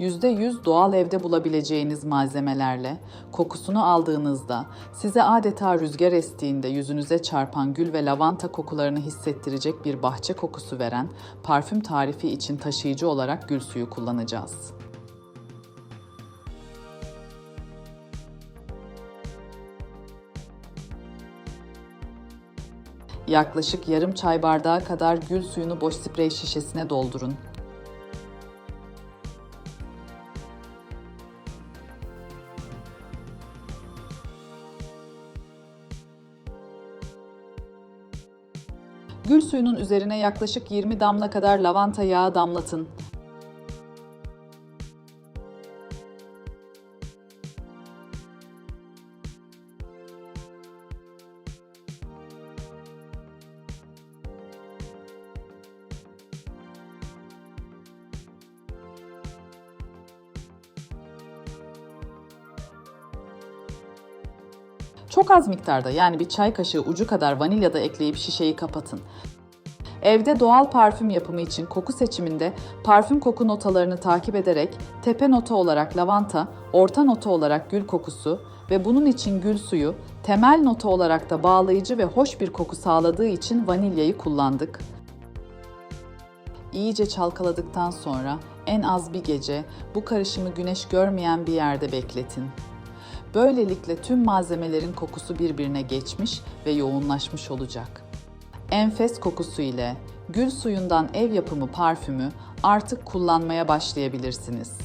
%100 doğal evde bulabileceğiniz malzemelerle kokusunu aldığınızda size adeta rüzgar estiğinde yüzünüze çarpan gül ve lavanta kokularını hissettirecek bir bahçe kokusu veren parfüm tarifi için taşıyıcı olarak gül suyu kullanacağız. Yaklaşık yarım çay bardağı kadar gül suyunu boş sprey şişesine doldurun. Gül suyunun üzerine yaklaşık 20 damla kadar lavanta yağı damlatın. Çok az miktarda yani bir çay kaşığı ucu kadar vanilya da ekleyip şişeyi kapatın. Evde doğal parfüm yapımı için koku seçiminde parfüm koku notalarını takip ederek tepe nota olarak lavanta, orta nota olarak gül kokusu ve bunun için gül suyu, temel nota olarak da bağlayıcı ve hoş bir koku sağladığı için vanilyayı kullandık. İyice çalkaladıktan sonra en az bir gece bu karışımı güneş görmeyen bir yerde bekletin. Böylelikle tüm malzemelerin kokusu birbirine geçmiş ve yoğunlaşmış olacak. Enfes kokusu ile gül suyundan ev yapımı parfümü artık kullanmaya başlayabilirsiniz.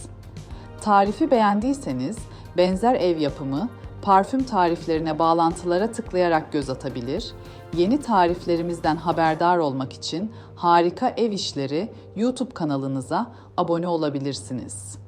Tarifi beğendiyseniz benzer ev yapımı parfüm tariflerine bağlantılara tıklayarak göz atabilir, yeni tariflerimizden haberdar olmak için Harika Ev İşleri YouTube kanalınıza abone olabilirsiniz.